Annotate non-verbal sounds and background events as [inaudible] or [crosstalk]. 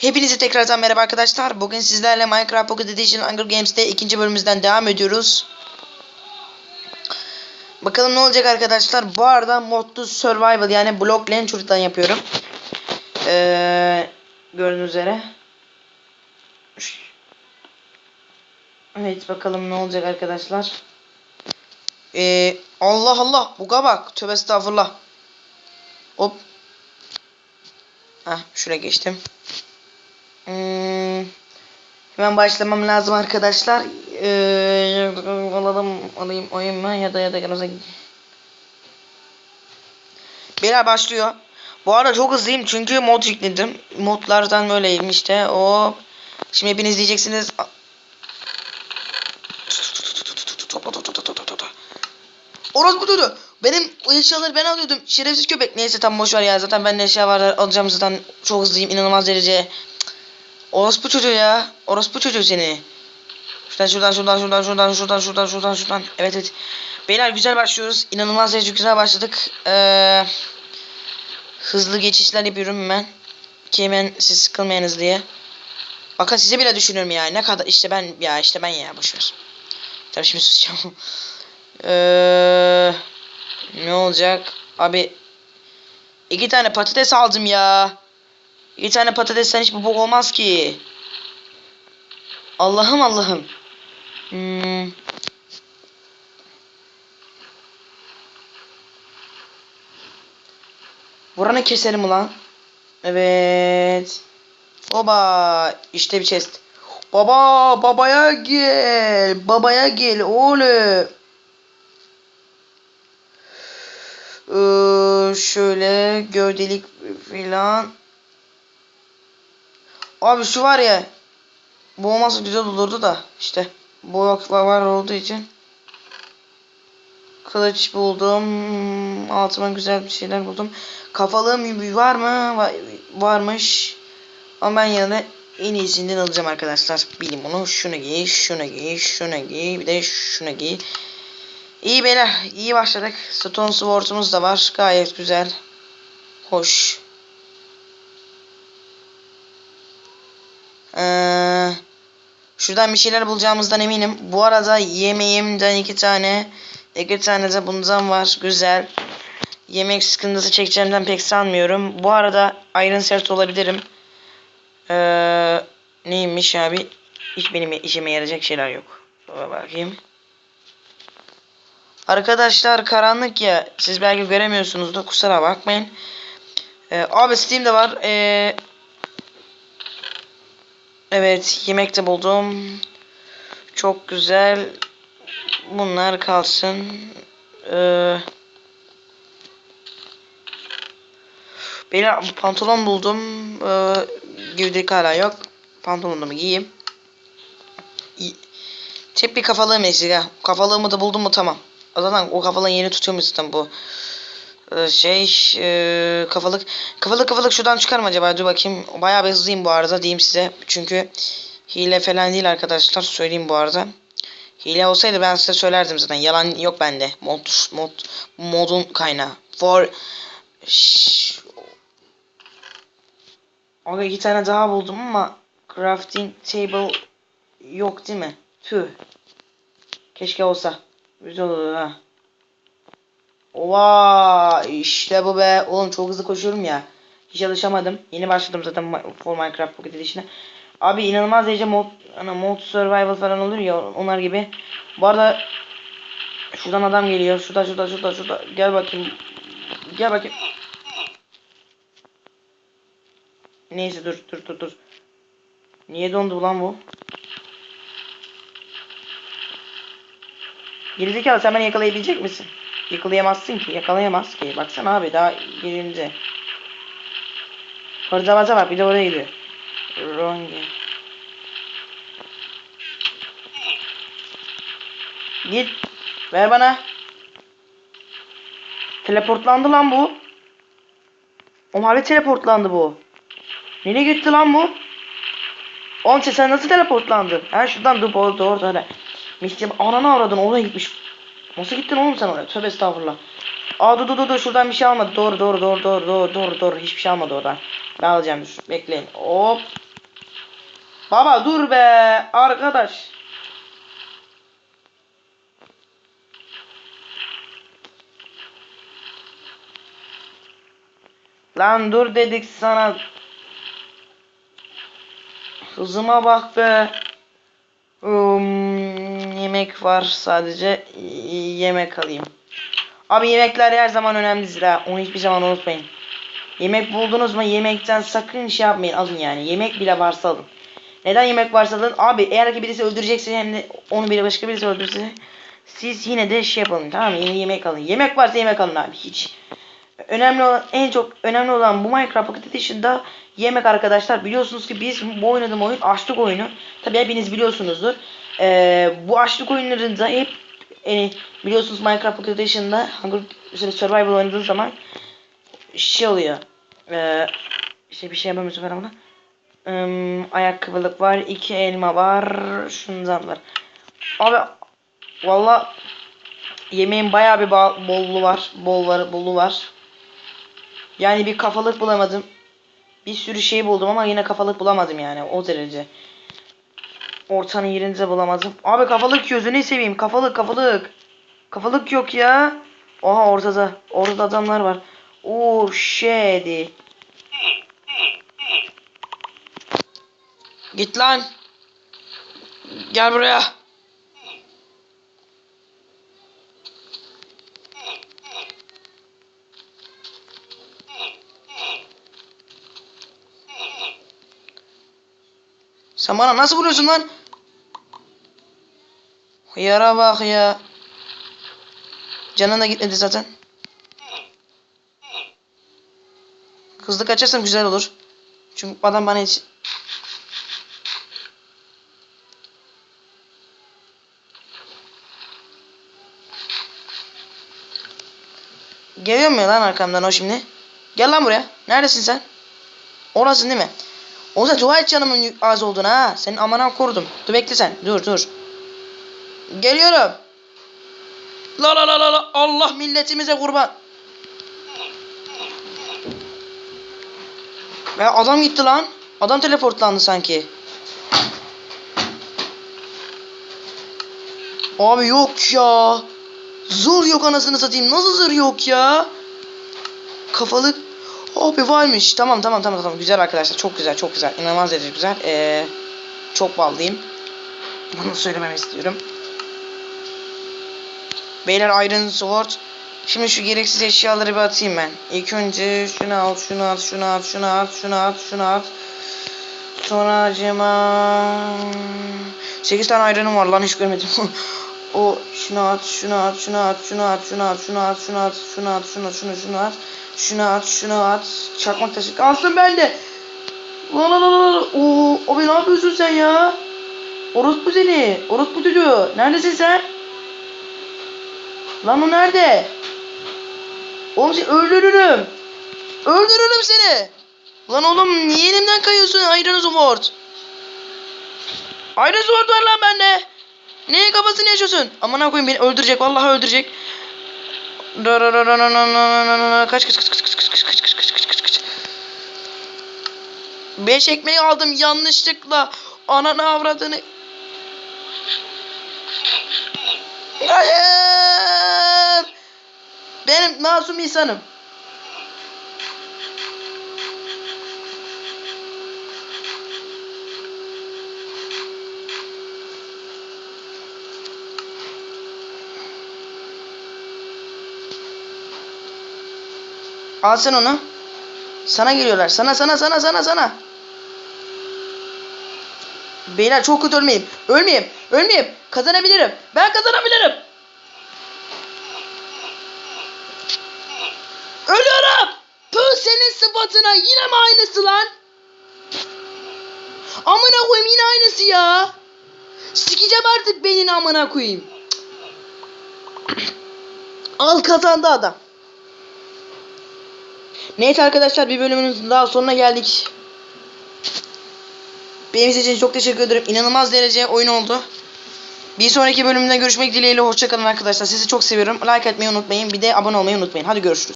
Hepinize tekrardan merhaba arkadaşlar. Bugün sizlerle Minecraft Pocket Edition Hunger Games'te ikinci bölümümüzden devam ediyoruz. Bakalım ne olacak arkadaşlar. Bu arada modlu survival yani block launcher'dan yapıyorum. Ee, gördüğünüz üzere. Evet bakalım ne olacak arkadaşlar. Ee, Allah Allah buga bak. Tövbe estağfurullah. Hop. Heh şuraya geçtim. Hmm, hemen başlamam lazım arkadaşlar. Ee, alalım alayım oyun mu ya da ya da yanımıza Beyler başlıyor. Bu arada çok hızlıyım çünkü mod yükledim. Modlardan böyleyim işte. O Şimdi hepiniz diyeceksiniz. Orospu dudu. Benim eşyaları ben alıyordum. Şerefsiz köpek. Neyse tam boş ver ya. Zaten ben de eşya var alacağım zaten. Çok hızlıyım inanılmaz derece. Orospu çocuğu ya. Orospu çocuğu seni. Şuradan şuradan şuradan şuradan şuradan şuradan şuradan şuradan şuradan. Evet evet. Beyler güzel başlıyoruz. İnanılmaz derece güzel başladık. Ee, hızlı geçişler yapıyorum hemen. Ki hemen siz sıkılmayınız diye. Bakın size bile düşünüyorum ya. Ne kadar işte ben ya işte ben ya boşver. Tabii şimdi susacağım. [laughs] Ee, ne olacak? Abi iki tane patates aldım ya. İki tane patatesten hiç bu bok olmaz ki. Allah'ım Allah'ım. Hmm. Buranı keselim ulan. Evet. Oba işte bir chest. Baba babaya gel. Babaya gel oğlum. Ee, şöyle gövdelik filan. Abi şu var ya. Bu olmazsa güzel olurdu da işte. Bu yok var olduğu için. Kılıç buldum. Altıma güzel bir şeyler buldum. Kafalığım var mı? Var, varmış. Ama ben yine en iyisinden alacağım arkadaşlar. Bilin bunu. Şunu giy, şunu giy, şunu giy. Bir de şunu giy. İyi beyler. iyi başladık. Stone Sword'umuz da var. Gayet güzel. Hoş. Ee, şuradan bir şeyler bulacağımızdan eminim. Bu arada yemeğimden iki tane iki tane de bundan var. Güzel. Yemek sıkıntısı çekeceğimden pek sanmıyorum. Bu arada Iron Sert olabilirim. Ee, neymiş abi? Hiç benim işime yarayacak şeyler yok. Dur bakayım. Arkadaşlar karanlık ya. Siz belki göremiyorsunuz da kusura bakmayın. Ee, abi Steam'de var. Ee, evet yemek de buldum. Çok güzel. Bunlar kalsın. Ee, Beyler pantolon buldum. Ee, gövdelik hala yok. Pantolonumu giyeyim. Kafalığım eksik ha. Kafalığımı da buldum mu tamam. Zaten o kafalığın yeni tutuyormuş zaten bu. Ee, şey e, kafalık kafalık kafalık şuradan çıkar mı acaba dur bakayım bayağı bir hızlıyım bu arada diyeyim size çünkü hile falan değil arkadaşlar söyleyeyim bu arada hile olsaydı ben size söylerdim zaten yalan yok bende mod mod modun kaynağı for Şşş. Aga iki tane daha buldum ama crafting table yok değil mi? Tüh. Keşke olsa. Güzel olur ha. Ova işte bu be. Oğlum çok hızlı koşuyorum ya. Hiç alışamadım. Yeni başladım zaten for Minecraft Pocket Edition'a. Abi inanılmaz derece mod, ana mod survival falan olur ya onlar gibi. Bu arada şuradan adam geliyor. Şurada şurada şurada şurada. Gel bakayım. Gel bakayım. Neyse dur dur dur dur. Niye dondu lan bu? Gerizekalı sen beni yakalayabilecek misin? Yakalayamazsın ki. Yakalayamaz ki. Baksana abi daha gelince. Hırcavaza bak bir de oraya gidiyor. Rongi. Git. Ver bana. Teleportlandı lan bu. O mavi teleportlandı bu. Nereye gitti lan bu? Oğlum sen nasıl teleportlandın? Ha şuradan dur doğru doğru. Misli ananı aradın oraya gitmiş. Nasıl gittin oğlum sen oraya? Tövbe estağfurullah. Aa dur dur dur şuradan bir şey almadı. Doğru doğru doğru doğru doğru doğru doğru hiçbir şey almadı oradan. Ben alacağım dur. Bekleyin. Hop. Baba dur be arkadaş. Lan dur dedik sana. Hızıma bak be. Um, yemek var sadece. Yemek alayım. Abi yemekler her zaman önemlidir ha. Onu hiçbir zaman unutmayın. Yemek buldunuz mu yemekten sakın şey yapmayın alın yani. Yemek bile varsa alın. Neden yemek varsa alın? Abi eğer ki birisi öldürecekse hem de onu bile başka birisi öldürse siz yine de şey yapalım tamam mı? Yine yemek alın. Yemek varsa yemek alın abi hiç. Önemli olan en çok önemli olan bu Minecraft Pocket Edition'da yemek arkadaşlar. Biliyorsunuz ki biz bu oynadığım oyun açlık oyunu. Tabi hepiniz biliyorsunuzdur. Ee, bu açlık oyunlarında hep yani biliyorsunuz Minecraft Pocket Edition'da Hunger Survival oynadığınız zaman şey oluyor. Ee, işte bir şey yapamıyorsun falan buna. Im, ayakkabılık var. iki elma var. Şundan var. Abi valla yemeğin bayağı bir bolluğu var. Bol var, bolluğu var. Yani bir kafalık bulamadım. Bir sürü şey buldum ama yine kafalık bulamadım yani o derece. Ortanın yerinde bulamadım. Abi kafalık gözünü seveyim. Kafalık kafalık. Kafalık yok ya. Oha ortada. Orada adamlar var. Oh shit. Git lan. Gel buraya. Sen bana nasıl vuruyorsun lan? Yara bak ya. Canın da gitmedi zaten. Hızlı kaçarsam güzel olur. Çünkü adam bana hiç... Geliyor mu lan arkamdan o şimdi? Gel lan buraya. Neredesin sen? Orasın değil mi? O zaman dua et canımın az olduğuna ha. Senin amana korudum. Dur bekle sen. Dur dur. Geliyorum. La la la la la. Allah milletimize kurban. Ya adam gitti lan. Adam teleportlandı sanki. Abi yok ya. Zor yok anasını satayım. Nasıl zor yok ya? Kafalık. Abi varmış. Tamam tamam tamam tamam. Güzel arkadaşlar. Çok güzel çok güzel. İnanılmaz derece güzel. Ee, çok ballıyım. Bunu söylememi istiyorum. Beyler Iron Sword. Şimdi şu gereksiz eşyaları bir atayım ben. İlk önce şunu al, şunu at, şunu at, şunu at, şunu at, şunu at. Sonra acıma... 8 tane iron'um var lan hiç görmedim. [laughs] o şunu at, şunu at, şunu at, şunu at, şunu at, şunu at, şunu at, şunu at, şunu şunu şunu at. Şunu at, şunu at. Çakmak taşı kalsın bende. Lan lan lan lan. Oo, abi ne yapıyorsun sen ya? Orospu seni. Orospu çocuğu. Neredesin sen? Lan o nerede? Oğlum seni öldürürüm. Öldürürüm seni. Lan oğlum niye elimden kayıyorsun Iron Sword? Iron Sword var lan bende. Neye kafasını yaşıyorsun? Aman koyayım beni öldürecek. Vallahi öldürecek. Kaç kaç kaç kaç kaç kaç kaç kaç kaç kaç kaç kaç. Beş ekmeği aldım yanlışlıkla. Ananı avradını. Hayır. Benim masum insanım. Al sen onu. Sana geliyorlar. Sana sana sana sana sana. Beyler çok kötü ölmeyeyim. Ölmeyeyim. Ölmeyeyim. Kazanabilirim. Ben kazanabilirim. Ölüyorum. Püh senin sıfatına. Yine mi aynısı lan? Amına koyayım yine aynısı ya. Sikeceğim artık beynini amına koyayım. Al kazandı adam. Neyse arkadaşlar bir bölümümüzün daha sonuna geldik. Benim için çok teşekkür ederim. İnanılmaz derece oyun oldu. Bir sonraki bölümde görüşmek dileğiyle. Hoşçakalın arkadaşlar. Sizi çok seviyorum. Like etmeyi unutmayın. Bir de abone olmayı unutmayın. Hadi görüşürüz.